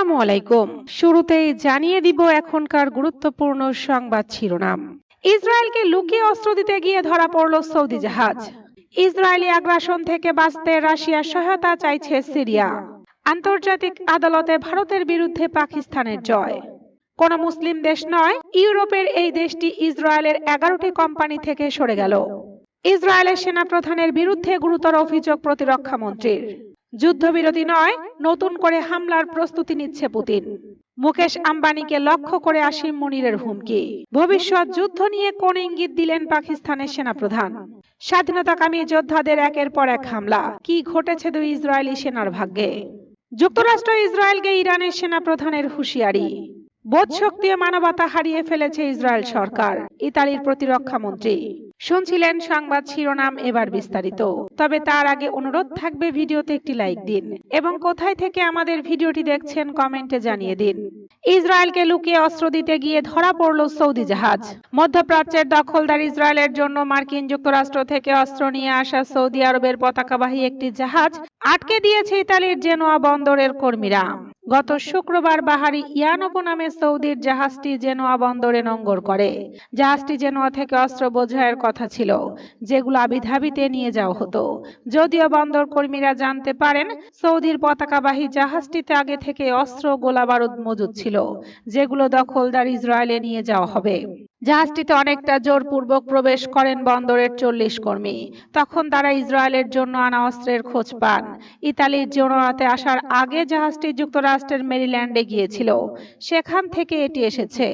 আসসালামু আলাইকুম। শুরুতেই জানিয়ে দিব এখনকার গুরুত্বপূর্ণ সংবাদ শিরোনাম। ইসরায়েলকে লুকিয়ে অস্ত্র দিতে গিয়ে ধরা পড়ল সৌদি জাহাজ। ইসরায়েলি আগ্রাসন থেকে বাঁচতে রাশিয়ার সহায়তা চাইছে সিরিয়া। আন্তর্জাতিক আদালতে ভারতের বিরুদ্ধে পাকিস্তানের জয়। কোন মুসলিম দেশ নয়, ইউরোপের এই দেশটি ইসরায়েলের এগারোটি কোম্পানি থেকে সরে গেল। ইসরায়েলের সেনাপ্রধানের বিরুদ্ধে গুরুতর অভিযোগ প্রতিরক্ষা মন্ত্রীর। যুদ্ধবিরতি নয়, নতুন করে হামলার প্রস্তুতি নিচ্ছে পুতিন। মুকেশ আম্বানিকে লক্ষ্য করে আসিম মনিরের হুমকি। ভবিষ্যৎ যুদ্ধ নিয়ে কোন ইঙ্গিত দিলেন পাকিস্তানের সেনাপ্রধান? স্বাধীনতাকামী যোদ্ধাদের একের পর এক হামলা। কি ঘটেছে দুই ইসরায়েলি সেনার ভাগ্যে? যুক্তরাষ্ট্র ইসরায়েলকে ইরানের সেনাপ্রধানের হুঁশিয়ারি। বোধ শক্তি মানবতা হারিয়ে ফেলেছে ইসরায়েল সরকার, ইতালির প্রতিরক্ষা মন্ত্রী। শুনছিলেন সংবাদ শিরোনাম এবার বিস্তারিত। তবে তার আগে অনুরোধ থাকবে ভিডিওতে একটি লাইক দিন এবং কোথায় থেকে আমাদের ভিডিওটি দেখছেন কমেন্টে জানিয়ে দিন। ইসরায়েলকে লুকিয়ে অস্ত্র দিতে গিয়ে ধরা পড়ল সৌদি জাহাজ। মধ্যপ্রাচ্যের দখলদার ইসরায়েলের জন্য মার্কিন যুক্তরাষ্ট্র থেকে অস্ত্র নিয়ে আসা সৌদি আরবের পতাকাবাহী একটি জাহাজ আটকে দিয়েছে ইতালির জেনোয়া বন্দরের কর্মীরা। গত শুক্রবার বাহারি ইয়ানোবো নামে সৌদির জাহাজটি জেনোয়া বন্দরে নঙ্গর করে। জাহাজটি জেনোয়া থেকে অস্ত্র বোঝায়ের কথা ছিল, যেগুলো আবিধাবিতে নিয়ে যাওয়া হতো। যদিও বন্দর কর্মীরা জানতে পারেন, সৌদির পতাকাবাহী জাহাজটিতে আগে থেকে অস্ত্র গোলাবারুদ মজুদ ছিল, যেগুলো দখলদার ইসরায়েলে নিয়ে যাওয়া হবে। জাহাজটিতে অনেকটা জোরপূর্বক প্রবেশ করেন বন্দরের চল্লিশ কর্মী। তখন তারা ইসরায়েলের জন্য আনা অস্ত্রের খোঁজ পান। ইতালির জোনোয়াতে আসার আগে জাহাজটি যুক্তরাষ্ট্রের মেরিল্যান্ডে গিয়েছিল। সেখান থেকে এটি এসেছে।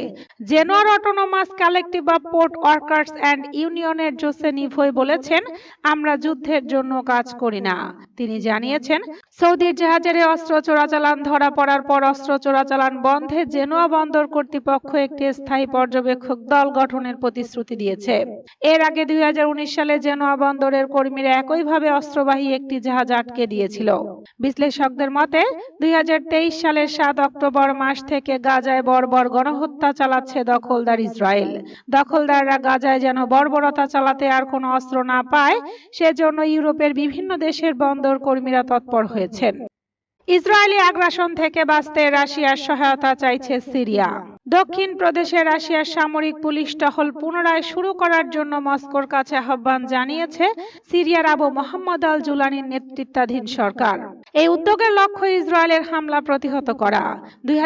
জেনোয়ার autonomous collective of port workers and ইউনিয়নের জোসে নিভই বলেছেন, আমরা যুদ্ধের জন্য কাজ করি না। তিনি জানিয়েছেন, সৌদির জাহাজের অস্ত্র চোরাচালান, ধরা পড়ার পর অস্ত্র চোরাচালান বন্ধে জেনোয়া বন্দর কর্তৃপক্ষ একটি স্থায়ী পর্যবেক্ষক দল গঠনের প্রতিশ্রুতি দিয়েছে। এর আগে দুই সালে জেনোয়া বন্দরের কর্মীরা একইভাবে অস্ত্রবাহী একটি জাহাজ আটকে দিয়েছিল। বিশ্লেষকদের মতে, দুই সালের সাত অক্টোবর মাস থেকে গাজায় বর্বর গণহত্যা চালাচ্ছে দখলদার ইসরায়েল। দখলদাররা গাজায় যেন বর্বরতা চালাতে আর কোনো অস্ত্র না পায়, সেজন্য ইউরোপের বিভিন্ন দেশের বন্দর কর্মীরা তৎপর হয়েছেন। ইসরায়েলি আগ্রাসন থেকে বাঁচতে রাশিয়ার সহায়তা চাইছে সিরিয়া। দক্ষিণ প্রদেশে রাশিয়ার সামরিক পুলিশ টহল পুনরায় শুরু করার জন্য মস্কোর কাছে আহ্বান জানিয়েছে সিরিয়ার আবু মোহাম্মদ আল জুলানির নেতৃত্বাধীন সরকার। এই উদ্যোগের লক্ষ্য ইসরায়েলের হামলা প্রতিহত করা। দুই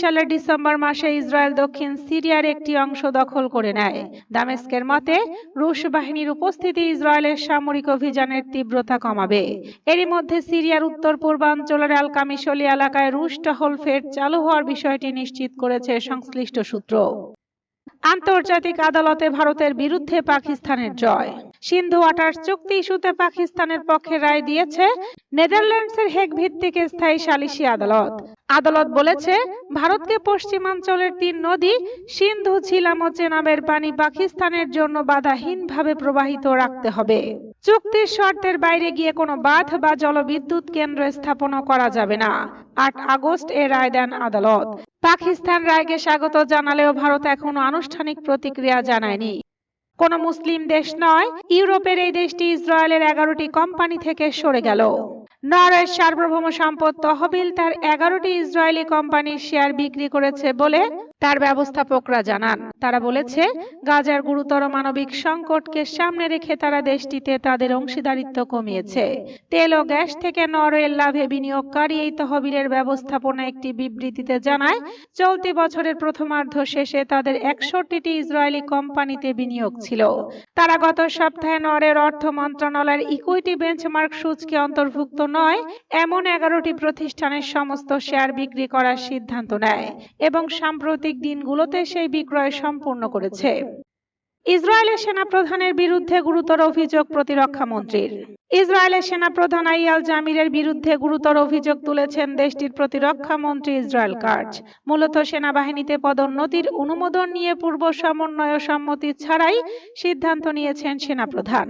সালের ডিসেম্বর মাসে ইসরায়েল দক্ষিণ সিরিয়ার একটি অংশ দখল করে নেয়। দামেস্কের মতে, রুশ বাহিনীর উপস্থিতি ইসরায়েলের সামরিক অভিযানের তীব্রতা কমাবে। এরই মধ্যে সিরিয়ার উত্তর পূর্বাঞ্চলের আল কামিশলি এলাকায় রুশ টহল ফের চালু হওয়ার বিষয়টি নিশ্চিত করেছে সংশ্লিষ্ট সূত্র। আন্তর্জাতিক আদালতে ভারতের বিরুদ্ধে পাকিস্তানের জয়। সিন্ধু ওয়াটার চুক্তি ইস্যুতে পাকিস্তানের পক্ষে রায় দিয়েছে নেদারল্যান্ডসের হেগ ভিত্তিক স্থায়ী সালিসি আদালত। আদালত বলেছে, ভারতকে পশ্চিমাঞ্চলের তিন নদী, সিন্ধু, ঝিলাম ও চেনাবের পানি পাকিস্তানের জন্য বাধাহীনভাবে প্রবাহিত রাখতে হবে। চুক্তির শর্তের বাইরে গিয়ে কোনো বাঁধ বা জলবিদ্যুৎ কেন্দ্র স্থাপন করা যাবে না। আট আগস্ট এ রায় দেন আদালত। পাকিস্তান রায়কে স্বাগত জানালেও ভারত এখনও আনুষ্ঠানিক প্রতিক্রিয়া জানায়নি। কোন মুসলিম দেশ নয়, ইউরোপের এই দেশটি ইসরায়েলের এগারোটি কোম্পানি থেকে সরে গেল। নরওয়ের সার্বভৌম সম্পদ তহবিল তার এগারোটি ইসরায়েলি কোম্পানির শেয়ার বিক্রি করেছে বলে তার ব্যবস্থাপকরা জানান। তারা বলেছে, গাজার গুরুতর মানবিক সংকটকে সামনে রেখে তারা দেশটিতে তাদের অংশীদারিত্ব কমিয়েছে। তেল ও গ্যাস থেকে নরওয়ের লাভে বিনিয়োগকারী এই তহবিলের ব্যবস্থাপনা একটি বিবৃতিতে জানায়, চলতি বছরের প্রথমার্ধ শেষে তাদের একষট্টিটি ইসরায়েলি কোম্পানিতে বিনিয়োগ ছিল। তারা গত সপ্তাহে নরের অর্থ মন্ত্রণালয়ের ইকুইটি বেঞ্চমার্ক সূচকে অন্তর্ভুক্ত নয়, এমন এগারোটি প্রতিষ্ঠানের সমস্ত শেয়ার বিক্রি করার সিদ্ধান্ত নেয় এবং সাম্প্রতিক দিনগুলোতে সেই বিক্রয় সম্পূর্ণ করেছে। ইসরায়েলের সেনাপ্রধানের বিরুদ্ধে গুরুতর অভিযোগ প্রতিরক্ষা মন্ত্রীর। ইসরায়েলের সেনাপ্রধান আইয়াল জামিরের বিরুদ্ধে গুরুতর অভিযোগ তুলেছেন দেশটির প্রতিরক্ষা মন্ত্রী ইসরায়েল কার্জ। মূলত সেনাবাহিনীতে পদোন্নতির অনুমোদন নিয়ে পূর্ব সমন্বয় সম্মতি ছাড়াই সিদ্ধান্ত নিয়েছেন সেনাপ্রধান।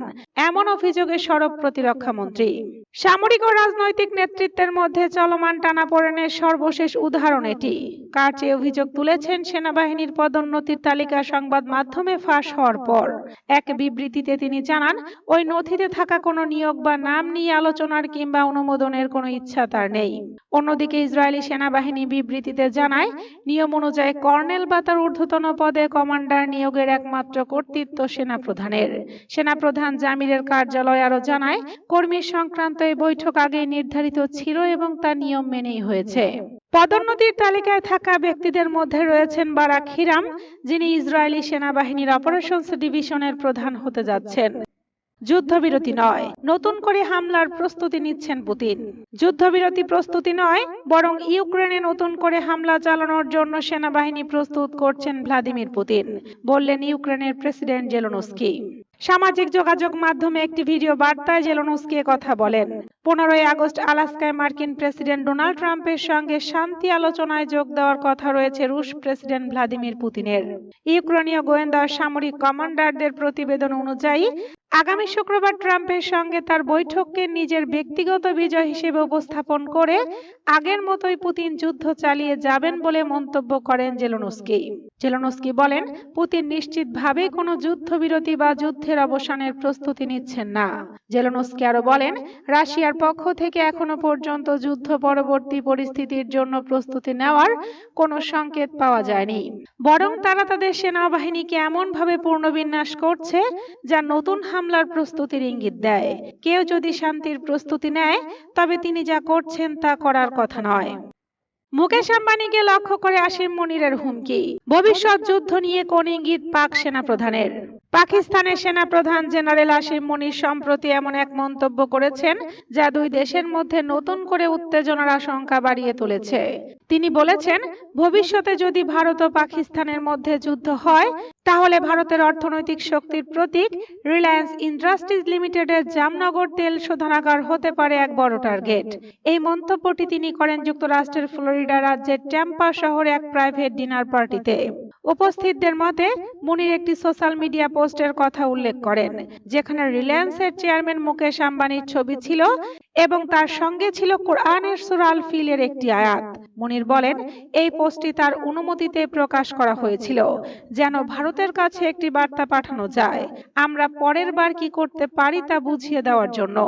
এমন অভিযোগে সরব প্রতিরক্ষা মন্ত্রী। সামরিক ও রাজনৈতিক নেতৃত্বের মধ্যে চলমান টানাপোড়েনের সর্বশেষ উদাহরণ এটি। কার্জ এ অভিযোগ তুলেছেন সেনাবাহিনীর পদোন্নতির তালিকা সংবাদ মাধ্যমে ফাঁস হওয়ার পর। এক বিবৃতিতে তিনি জানান, ওই নথিতে থাকা কোনো নিয়ম নিয়োগ বা নাম নিয়ে আলোচনার কিংবা অনুমোদনের কোনো ইচ্ছা তার নেই। অন্যদিকে ইসরায়েলি সেনাবাহিনী বিবৃতিতে জানায়, নিয়ম অনুযায়ী কর্নেল বা তার ঊর্ধ্বতন পদে কমান্ডার নিয়োগের একমাত্র কর্তৃত্ব সেনাপ্রধানের। সেনাপ্রধান জামিরের কার্যালয় আরও জানায়, কর্মী সংক্রান্ত এই বৈঠক আগেই নির্ধারিত ছিল এবং তা নিয়ম মেনেই হয়েছে। পদোন্নতির তালিকায় থাকা ব্যক্তিদের মধ্যে রয়েছেন বারাক হিরাম, যিনি ইসরায়েলি সেনাবাহিনীর অপারেশনস ডিভিশনের প্রধান হতে যাচ্ছেন। যুদ্ধবিরতি নয়। নতুন করে হামলার প্রস্তুতি নিচ্ছেন পুতিন। যুদ্ধবিরতি প্রস্তুতি নয় বরং ইউক্রেনে নতুন করে হামলা চালানোর জন্য সেনাবাহিনী প্রস্তুত করছেন ভ্লাদিমির পুতিন বললেন ইউক্রেনের প্রেসিডেন্ট জেলোনস্কি। সামাজিক যোগাযোগ মাধ্যমে একটি ভিডিও বার্তায় জেলোনস্কি কথা বলেন পনেরোই আগস্ট আলাস্কায় মার্কিন প্রেসিডেন্ট ডোনাল্ড ট্রাম্পের সঙ্গে শান্তি আলোচনায় যোগ দেওয়ার কথা রয়েছে রুশ প্রেসিডেন্ট ভ্লাদিমির পুতিনের। ইউক্রেনীয় গোয়েন্দা সামরিক কমান্ডারদের প্রতিবেদন অনুযায়ী আগামী শুক্রবার ট্রাম্পের সঙ্গে তার বৈঠককে নিজের ব্যক্তিগত বিজয় হিসেবে উপস্থাপন করে আগের মতোই পুতিন যুদ্ধ চালিয়ে যাবেন বলে মন্তব্য করেন জেলোনস্কি। জেলোনস্কি বলেন, পুতিন নিশ্চিতভাবে কোনো যুদ্ধবিরতি বা যুদ্ধের অবসানের প্রস্তুতি নিচ্ছেন না। জেলোনস্কি আরও বলেন, রাশিয়ার পক্ষ থেকে এখনও পর্যন্ত যুদ্ধ পরবর্তী পরিস্থিতির জন্য প্রস্তুতি নেওয়ার কোনো সংকেত পাওয়া যায়নি। বরং তারা তাদের সেনাবাহিনীকে এমনভাবে পুনর্বিন্যাস করছে যা নতুন হামলার প্রস্তুতির ইঙ্গিত দেয়। কেউ যদি শান্তির প্রস্তুতি নেয়, তবে তিনি যা করছেন তা করার কথা নয়। মুকেশ আম্বানিকে লক্ষ্য করে আসিম মনিরের হুমকি। ভবিষ্যৎ যুদ্ধ নিয়ে কোন ইঙ্গিত পাক সেনাপ্রধানের? পাকিস্তানের সেনাপ্রধান জেনারেল আসিম মনির সম্প্রতি এমন এক মন্তব্য করেছেন, যা দুই দেশের মধ্যে নতুন করে উত্তেজনার আশঙ্কা বাড়িয়ে তুলেছে। তিনি বলেছেন, ভবিষ্যতে যদি ভারত ও পাকিস্তানের মধ্যে যুদ্ধ হয় তাহলে ভারতের অর্থনৈতিক শক্তির প্রতীক রিলায়েন্স ইন্ডাস্ট্রিজ লিমিটেডের জামনগর তেল শোধনাগার হতে পারে এক বড় টার্গেট এই মন্তব্যটি তিনি করেন যুক্তরাষ্ট্রের ফ্লোরিডা রাজ্যের ট্যাম্পা শহরে এক প্রাইভেট ডিনার পার্টিতে উপস্থিতদের মতে, মুনির একটি সোশ্যাল মিডিয়া পোস্টের কথা উল্লেখ করেন, যেখানে রিলায়েন্সের চেয়ারম্যান মুকেশ আম্বানির ছবি ছিল এবং তার সঙ্গে ছিল কোরআনের সুরাল ফিলের একটি আয়াত। মুনির বলেন, এই পোস্টটি তার অনুমতিতে প্রকাশ করা হয়েছিল, যেন ভারতের কাছে একটি বার্তা পাঠানো যায়। আমরা পরের বার কি করতে পারি তা বুঝিয়ে দেওয়ার জন্য।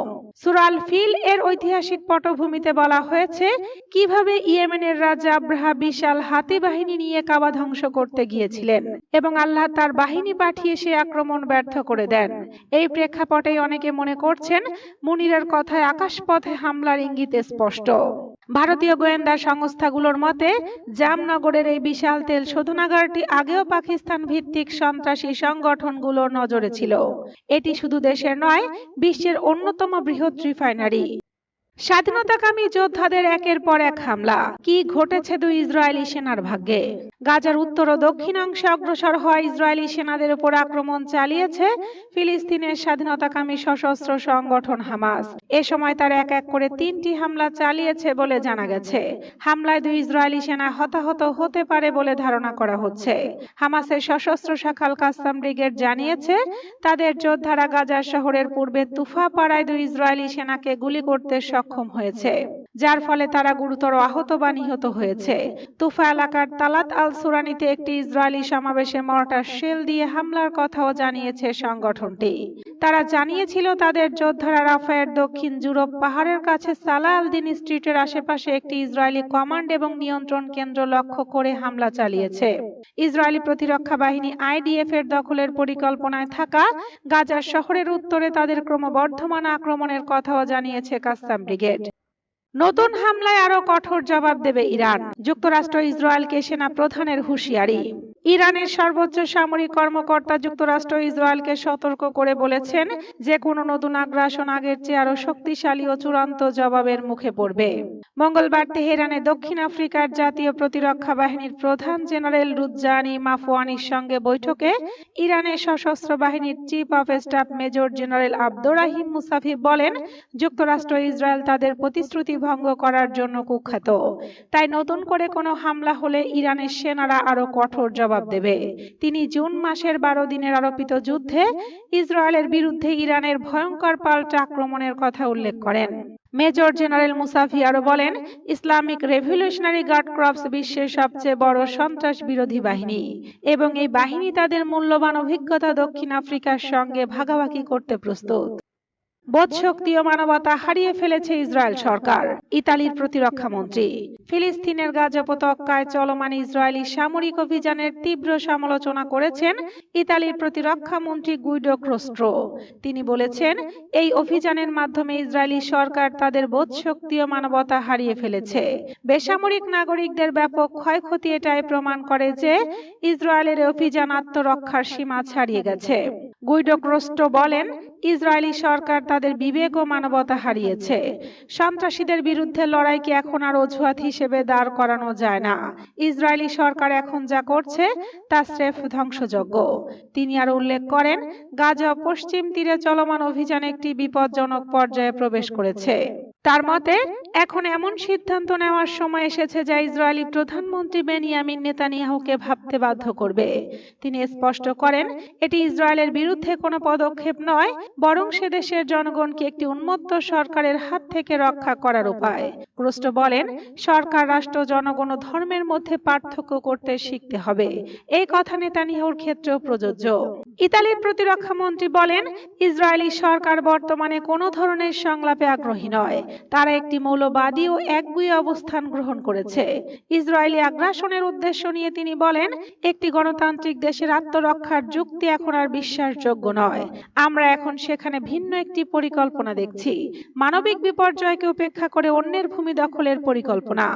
সুরাল ফিল এর ঐতিহাসিক পটভূমিতে বলা হয়েছে, কীভাবে ইয়েমেনের রাজা আব্রাহা বিশাল হাতি বাহিনী নিয়ে কাবা ধ্বংস করতে গিয়েছিলেন এবং আল্লাহ তার বাহিনী পাঠিয়ে সে আক্রমণ ব্যর্থ করে দেন। এই প্রেক্ষাপটে অনেকে মনে করছেন, মুনিরের কথায় আকাশপথে হামলার ইঙ্গিত স্পষ্ট। ভারতীয় গোয়েন্দা সংস্থাগুলোর মতে, জামনগরের এই বিশাল তেল শোধনাগারটি আগেও পাকিস্তান ভিত্তিক সন্ত্রাসী সংগঠনগুলোর নজরে ছিল। এটি শুধু দেশের নয়, বিশ্বের অন্যতম বৃহৎ রিফাইনারি। স্বাধীনতাকামী যোদ্ধাদের একের পর এক হামলা। কি ঘটেছে দুই ইসরায়েলি সেনার ভাগ্যে? গাজার উত্তর ও দক্ষিণাংশে অগ্রসর হওয়া ইসরায়েলি সেনাদের উপর আক্রমণ চালিয়েছে ফিলিস্তিনের স্বাধীনতাকামী সশস্ত্র সংগঠন হামাস। এ সময় তার এক এক করে তিনটি হামলা চালিয়েছে বলে জানা গেছে। হামলায় দুই ইসরায়েলি সেনা হতাহত হতে পারে বলে ধারণা করা হচ্ছে। হামাসের সশস্ত্র শাখাল কাস্তাম ব্রিগেড জানিয়েছে, তাদের যোদ্ধারা গাজার শহরের পূর্বে তুফা পাড়ায় দুই ইসরায়েলি সেনাকে গুলি করতে সক্ষম হয়েছে, যার ফলে তারা গুরুতর আহত বা নিহত হয়েছে। তুফা এলাকার তালাত আল সুরানিতে একটি ইসরায়েলি সমাবেশে মর্টার শেল দিয়ে হামলার কথাও জানিয়েছে সংগঠনটি। তারা জানিয়েছিল তাদের যোদ্ধারা রাফায়ের দক্ষিণ জুরোপ পাহাড়ের কাছে সালা আলদিন স্ট্রিটের আশেপাশে একটি ইসরায়েলি কমান্ড এবং নিয়ন্ত্রণ কেন্দ্র লক্ষ্য করে হামলা চালিয়েছে। ইসরায়েলি প্রতিরক্ষা বাহিনী আইডিএফ এর দখলের পরিকল্পনায় থাকা গাজার শহরের উত্তরে তাদের ক্রমবর্ধমান আক্রমণের কথাও জানিয়েছে কাস্তাম ব্রিগেড। নতুন হামলায় আরও কঠোর জবাব দেবে ইরান। যুক্তরাষ্ট্র ইসরায়েলকে সেনা প্রধানের হুঁশিয়ারি। ইরানের সর্বোচ্চ সামরিক কর্মকর্তা যুক্তরাষ্ট্র ইসরায়েলকে সতর্ক করে বলেছেন, যে কোনো নতুন আগ্রাসন আগের চেয়ে আরও শক্তিশালী ও চূড়ান্ত জবাবের মুখে পড়বে। মঙ্গলবার তেহরানে দক্ষিণ আফ্রিকার জাতীয় প্রতিরক্ষা বাহিনীর প্রধান জেনারেল রুজ্জানি মাফওয়ানির সঙ্গে বৈঠকে ইরানের সশস্ত্র বাহিনীর chief of staff major general Abdur Rahim Mousavi বলেন, যুক্তরাষ্ট্র ইসরায়েল তাদের প্রতিশ্রুতি ভঙ্গ করার জন্য কুখ্যাত। তাই নতুন করে কোনো হামলা হলে ইরানের সেনারা আরও কঠোর জবাব দেবে। তিনি জুন মাসের বারো দিনের আরোপিত যুদ্ধে ইসরায়েলের বিরুদ্ধে ইরানের ভয়ঙ্কর পাল্টা আক্রমণের কথা উল্লেখ করেন। মেজর জেনারেল মুসাফি আরও বলেন, ইসলামিক রেভলিউশনারি গার্ড ক্রপস বিশ্বের সবচেয়ে বড় সন্ত্রাস বিরোধী বাহিনী এবং এই বাহিনী তাদের মূল্যবান অভিজ্ঞতা দক্ষিণ আফ্রিকার সঙ্গে ভাগাভাগি করতে প্রস্তুত। বোধশক্তি ও মানবতা হারিয়ে ফেলেছে ইসরায়েল সরকার, ইতালির প্রতিরক্ষা মন্ত্রী ফিলিস্তিনের গাজা উপত্যকায় চলমান ইসরায়েলি সামরিক অভিযানের তীব্র সমালোচনা করেছেন ইতালির প্রতিরক্ষা মন্ত্রী গুইডো ক্রোস্ট্রো। তিনি বলেছেন, এই অভিযানের মাধ্যমে ইসরায়েলি সরকার তাদের বোধশক্তি ও মানবতা হারিয়ে ফেলেছে। বেসামরিক নাগরিকদের ব্যাপক ক্ষয়ক্ষতি এটাই প্রমাণ করে যে ইসরায়েলের অভিযান আত্মরক্ষার সীমা ছাড়িয়ে গেছে। গুইডো ক্রোস্ট্রো বলেন, ইসরায়েলি সরকার তাদের বিবেক ও মানবতা হারিয়েছে। সন্ত্রাসীদের বিরুদ্ধে লড়াইকে এখন আর অজুহাত হিসেবে দাঁড় করানো যায় না। ইসরায়েলি সরকার এখন যা করছে, তা স্রেফ ধ্বংসযোগ্য। তিনি আর উল্লেখ করেন, গাজা পশ্চিম তীরে চলমান অভিযান একটি বিপজ্জনক পর্যায়ে প্রবেশ করেছে। তার মতে, এখন এমন সিদ্ধান্ত নেওয়ার সময় এসেছে যা ইসরায়েলি প্রধানমন্ত্রী বেনিয়ামিন নেতানিয়াহুকে ভাবতে বাধ্য করবে। তিনি স্পষ্ট করেন, এটি ইসরায়েলের বিরুদ্ধে কোনো পদক্ষেপ নয়, বরং সে দেশের জনগণকে একটি উন্মত্ত সরকারের হাত থেকে রক্ষা করার উপায়। ক্রুস্ট বলেন, সরকার, রাষ্ট্র, জনগণ ও ধর্মের মধ্যে পার্থক্য করতে শিখতে হবে। এই কথা নেতানিয়াহুর ক্ষেত্রেও প্রযোজ্য। ইতালির প্রতিরক্ষা মন্ত্রী বলেন, ইসরায়েলি সরকার বর্তমানে কোনো ধরনের সংলাপে আগ্রহী নয়। তারা একটি মৌলবাদী ও একগুঁয়ে অবস্থান গ্রহণ করেছে। ইসরায়েলি আগ্রাসনের উদ্দেশ্য নিয়ে তিনি বলেন, একটি গণতান্ত্রিক দেশের আত্মরক্ষার যুক্তি এখন আর বিশ্বাসযোগ্য নয়। আমরা এখন সেখানে ভিন্ন একটি পরিকল্পনা দেখছি। মানবিক বিপর্যয়কে উপেক্ষা করে অন্যের ভূমি দখলের পরিকল্পনা।